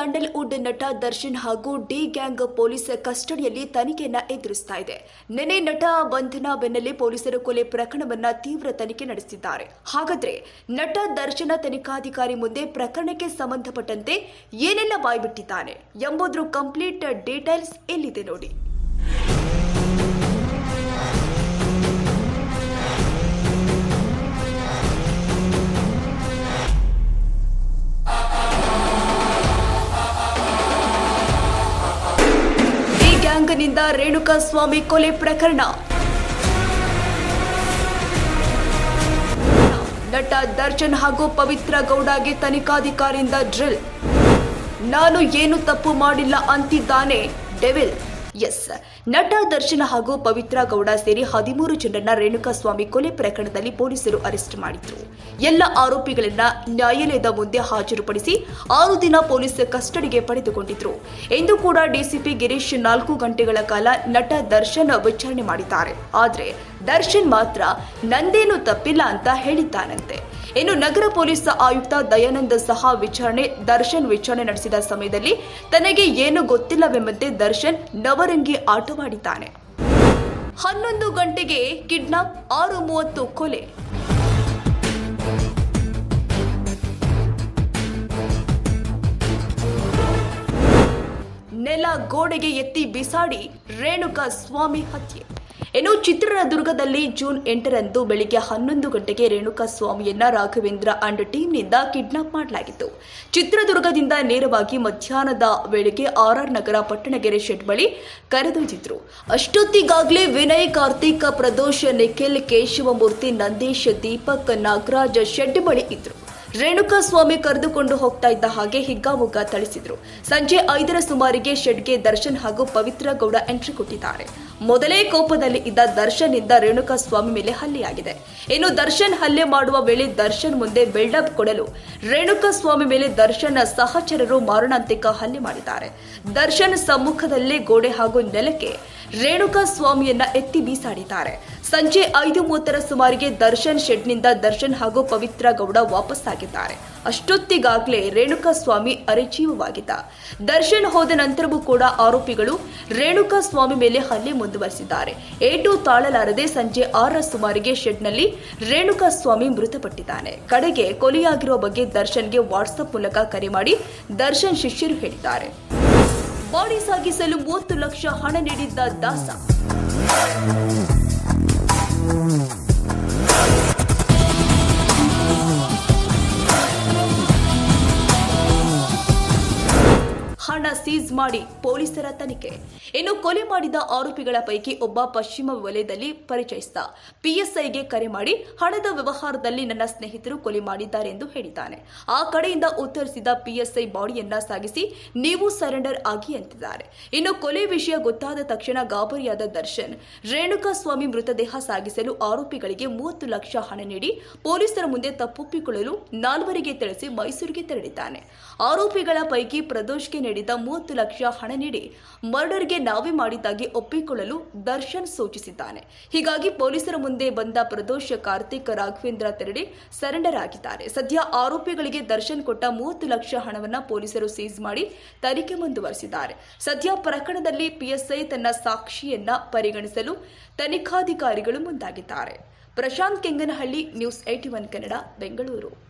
Sandalwood ನಟ ದರ್ಶನ್ ಹಾಗೂ D gang police ಕಸ್ಟಡಿಯಲ್ಲಿ ತನಿಖೆಯನ್ನು ಎದುರಿಸ್ತಾ ಇದೆ. ನಿನ್ನೆ ನಟ ಬಂಧನ ಬೆನ್ನಲ್ಲೇ ಪೊಲೀಸರು ಕೊಲೆ ಪ್ರಕರಣವನ್ನ ತೀವ್ರ ತನಿಖೆ ನಡೆಸಿದ್ದಾರೆ. ಹಾಗಾದ್ರೆ ನಟ ದರ್ಶನ ತನಿಖಾಧಿಕಾರಿ ಮುಂದೆ ಪ್ರಕರಣಕ್ಕೆ ಸಂಬಂಧಪಟ್ಟಂತೆ ಏನೆಲ್ಲ ಬಾಯ್ಬಿಟ್ಟಿದ್ದಾನೆ ಎಂಬುದ್ರ ಕಂಪ್ಲೀಟ್ ಡೀಟೇಲ್ಸ್ ಎಲ್ಲಿದೆ ನೋಡಿ. ಡಿ ಗ್ಯಾಂಗ್ನಿಂದ ರೇಣುಕಾ ಸ್ವಾಮಿ ಕೊಲೆ ಪ್ರಕರಣ. ನಟ ದರ್ಶನ್ ಹಾಗೂ ಪವಿತ್ರ ಗೌಡಗೆ ತನಿಖಾಧಿಕಾರಿಯಿಂದ ಡ್ರಿಲ್. ನಾನು ಏನು ತಪ್ಪು ಮಾಡಿಲ್ಲ ಅಂತಿದ್ದಾನೆ ಡೆವಿಲ್. ಎಸ್. ನಟ ದರ್ಶನ ಹಾಗೂ ಪವಿತ್ರ ಗೌಡ ಸೇರಿ ಹದಿಮೂರು ಜನರನ್ನ ರೇಣುಕಾಸ್ವಾಮಿ ಕೊಲೆ ಪ್ರಕರಣದಲ್ಲಿ ಪೊಲೀಸರು ಅರೆಸ್ಟ್ ಮಾಡಿದ್ರು. ಎಲ್ಲ ಆರೋಪಿಗಳನ್ನ ನ್ಯಾಯಾಲಯದ ಮುಂದೆ ಹಾಜರುಪಡಿಸಿ ಆರು ದಿನ ಪೊಲೀಸ್ ಕಸ್ಟಡಿಗೆ ಪಡೆದುಕೊಂಡಿದ್ರು. ಎಂದು ಕೂಡ ಡಿಸಿಪಿ ಗಿರೀಶ್ ನಾಲ್ಕು ಗಂಟೆಗಳ ಕಾಲ ನಟ ದರ್ಶನ್ ವಿಚಾರಣೆ ಮಾಡಿದ್ದಾರೆ. ಆದ್ರೆ ದರ್ಶನ್ ಮಾತ್ರ ನಂದೇನು ತಪ್ಪಿಲ್ಲ ಅಂತ ಹೇಳಿದ್ದಾನಂತೆ. ಇನ್ನು ನಗರ ಪೊಲೀಸ್ ಆಯುಕ್ತ ದಯಾನಂದ ಸಹ ವಿಚಾರಣೆ, ದರ್ಶನ್ ವಿಚಾರಣೆ ನಡೆಸಿದ ಸಮಯದಲ್ಲಿ ತನಗೆ ಏನು ಗೊತ್ತಿಲ್ಲವೆಂಬಂತೆ ದರ್ಶನ್ ನವರಂಗಿ ಆಟವಾಡಿದ್ದಾನೆ. ಹನ್ನೊಂದು ಗಂಟೆಗೆ ಕಿಡ್ನಾಪ್, ಆರು ಮೂವತ್ತು ಕೊಲೆ. ನೆಲ ಗೋಡೆಗೆ ಎತ್ತಿ ಬಿಸಾಡಿ ರೇಣುಕಾ ಸ್ವಾಮಿ ಹತ್ಯೆ. ಇನ್ನು ಚಿತ್ರದುರ್ಗದಲ್ಲಿ ಜೂನ್ ಎಂಟರಂದು ಬೆಳಿಗ್ಗೆ ಹನ್ನೊಂದು ಗಂಟೆಗೆ ರೇಣುಕಾ ಸ್ವಾಮಿಯನ್ನ ರಾಘವೇಂದ್ರ ಅಂಡ್ ಟೀಮ್ನಿಂದ ಕಿಡ್ನಾಪ್ ಮಾಡಲಾಗಿತ್ತು. ಚಿತ್ರದುರ್ಗದಿಂದ ನೇರವಾಗಿ ಮಧ್ಯಾಹ್ನದ ವೇಳೆಗೆ ಆರ್ಆರ್ ನಗರ ಪಟ್ಟಣಗೆರೆ ಶೆಡ್ ಬಳಿ ಕರೆದೊಯ್ದಿದ್ರು. ಅಷ್ಟೊತ್ತಿಗಾಗಲೇ ವಿನಯ್, ಕಾರ್ತಿಕ್, ಪ್ರದೋಷ್, ನಿಖಿಲ್, ಕೇಶವಮೂರ್ತಿ, ನಂದೀಶ್, ದೀಪಕ್, ನಾಗರಾಜ್ ಶೆಡ್ ಬಳಿ ಇದ್ರು. ರೇಣುಕಾ ಸ್ವಾಮಿ ಕರೆದುಕೊಂಡು ಹೋಗ್ತಾ ಇದ್ದ ಹಾಗೆ ಹಿಗ್ಗಾಮುಗ್ಗ ಥಳಿಸಿದ್ರು. ಸಂಜೆ ಐದರ ಸುಮಾರಿಗೆ ಶೆಡ್ಗೆ ದರ್ಶನ್ ಹಾಗೂ ಪವಿತ್ರ ಗೌಡ ಎಂಟ್ರಿ ಕೊಟ್ಟಿದ್ದಾರೆ. ಮೊದಲೇ ಕೋಪದಲ್ಲಿ ಇದ್ದ ದರ್ಶನ್ ಇಂದ ರೇಣುಕಾ ಸ್ವಾಮಿ ಮೇಲೆ ಹಲ್ಲೆಯಾಗಿದೆ. ಇನ್ನು ದರ್ಶನ್ ಹಲ್ಲೆ ಮಾಡುವ ವೇಳೆ ದರ್ಶನ್ ಮುಂದೆ ಬಿಲ್ಡಪ್ ಕೊಡಲು ರೇಣುಕಾ ಸ್ವಾಮಿ ಮೇಲೆ ದರ್ಶನ್ ಸಹಚರರು ಮಾರಣಾಂತಿಕ ಹಲ್ಲೆ ಮಾಡಿದ್ದಾರೆ. ದರ್ಶನ್ ಸಮ್ಮುಖದಲ್ಲೇ ಗೋಡೆ ಹಾಗೂ ನೆಲಕ್ಕೆ ರೇಣುಕಾ ಸ್ವಾಮಿಯನ್ನ ಎತ್ತಿ ಬೀಸಾಡಿದ್ದಾರೆ. ಸಂಜೆ ಐದು ಮೂವತ್ತರ ಸುಮಾರಿಗೆ ದರ್ಶನ್ ಶೆಡ್ನಿಂದ ದರ್ಶನ್ ಹಾಗೂ ಪವಿತ್ರ ಗೌಡ ವಾಪಸ್ಸಾಗಿದ್ದಾರೆ ಅಷ್ಟೊತ್ತಿಗಾಗಲೇ ರೇಣುಕಾ ಸ್ವಾಮಿ ಅರೆಜೀವವಾಗಿದ್ದ. ದರ್ಶನ್ ಹೋದ ನಂತರವೂ ಕೂಡ ಆರೋಪಿಗಳು ರೇಣುಕಾ ಸ್ವಾಮಿ ಮೇಲೆ ಹಲ್ಲೆ ಮುಂದುವರೆಸಿದ್ದಾರೆ. ಏಟು ತಾಳಲಾರದೆ ಸಂಜೆ ಆರರ ಸುಮಾರಿಗೆ ಶೆಡ್ನಲ್ಲಿ ರೇಣುಕಾ ಸ್ವಾಮಿ ಮೃತಪಟ್ಟಿದ್ದಾನೆ. ಕಡೆಗೆ ಕೊಲೆಯಾಗಿರುವ ಬಗ್ಗೆ ದರ್ಶನ್ಗೆ ವಾಟ್ಸಪ್ ಮೂಲಕ ಕರೆ ಮಾಡಿ ದರ್ಶನ್ ಶಿಷ್ಯರು ಹೇಳಿದ್ದಾರೆ. ಬಾಡಿ ಸಾಗಿಸಲು ಮೂವತ್ತು ಲಕ್ಷ ಹಣ ನೀಡಿದ್ದ ದಾಸ. ಹಣ ಸೀಸ್ ಮಾಡಿ ಪೊಲೀಸರ ತನಿಖೆ. ಇನ್ನು ಕೊಲೆ ಮಾಡಿದ ಆರೋಪಿಗಳ ಪೈಕಿ ಒಬ್ಬ ಪಶ್ಚಿಮ ವಲಯದಲ್ಲಿ ಪರಿಚಯಿಸಿದ ಪಿಎಸ್ಐಗೆ ಕರೆ ಮಾಡಿ ಹಣದ ವ್ಯವಹಾರದಲ್ಲಿ ನನ್ನ ಸ್ನೇಹಿತರು ಕೊಲೆ ಮಾಡಿದ್ದಾರೆ ಎಂದು ಹೇಳಿದ್ದಾನೆ. ಆ ಕಡೆಯಿಂದ ಉತ್ತರಿಸಿದ ಪಿಎಸ್ಐ ಬಾಡಿಯನ್ನ ಸಾಗಿಸಿ, ನೀವು ಸರೆಂಡರ್ ಆಗಿ ಅಂತಿದ್ದಾರೆ. ಇನ್ನು ಕೊಲೆ ವಿಷಯ ಗೊತ್ತಾದ ತಕ್ಷಣ ಗಾಬರಿಯಾದ ದರ್ಶನ್ ರೇಣುಕಾ ಸ್ವಾಮಿ ಮೃತದೇಹ ಸಾಗಿಸಲು ಆರೋಪಿಗಳಿಗೆ ಮೂವತ್ತು ಲಕ್ಷ ಹಣ ನೀಡಿ ಪೊಲೀಸರ ಮುಂದೆ ತಪ್ಪೊಪ್ಪಿಕೊಳ್ಳಲು ನಾಲ್ವರಿಗೆ ತಿಳಿಸಿ ಮೈಸೂರಿಗೆ ತೆರಳಿದ್ದಾನೆ. ಆರೋಪಿಗಳ ಪೈಕಿ ಪ್ರದೋಷ್ಗೆ ನೀಡಿದ ಮೂವತ್ತು ಲಕ್ಷ ಹಣ ನೀಡಿ ಮರ್ಡರ್ಗೆ ನಾವೇ ಮಾಡಿದ್ದಾಗಿ ಒಪ್ಪಿಕೊಳ್ಳಲು ದರ್ಶನ್ ಸೂಚಿಸಿದ್ದಾನೆ. ಹೀಗಾಗಿ ಪೊಲೀಸರ ಮುಂದೆ ಬಂದ ಪ್ರದೋಷ ಕಾರ್ತಿಕ್ ರಾಘವೇಂದ್ರ ತೆರಳಿ ಸರೆಂಡರ್ ಆಗಿದ್ದಾರೆ ಸದ್ಯ ಆರೋಪಿಗಳಿಗೆ ದರ್ಶನ್ ಕೊಟ್ಟ ಮೂವತ್ತು ಲಕ್ಷ ಹಣವನ್ನ ಪೊಲೀಸರು ಸೀಸ್ ಮಾಡಿ ತನಿಖೆ ಮುಂದುವರೆಸಿದ್ದಾರೆ. ಸದ್ಯ ಪ್ರಕರಣದಲ್ಲಿ ಪಿಎಸ್ಐ ತನ್ನ ಸಾಕ್ಷಿಯನ್ನ ಪರಿಗಣಿಸಲು ತನಿಖಾಧಿಕಾರಿಗಳು ಮುಂದಾಗಿದ್ದಾರೆ. Prashanth Kenganahalli, news AT one Kannada, Bengaluru.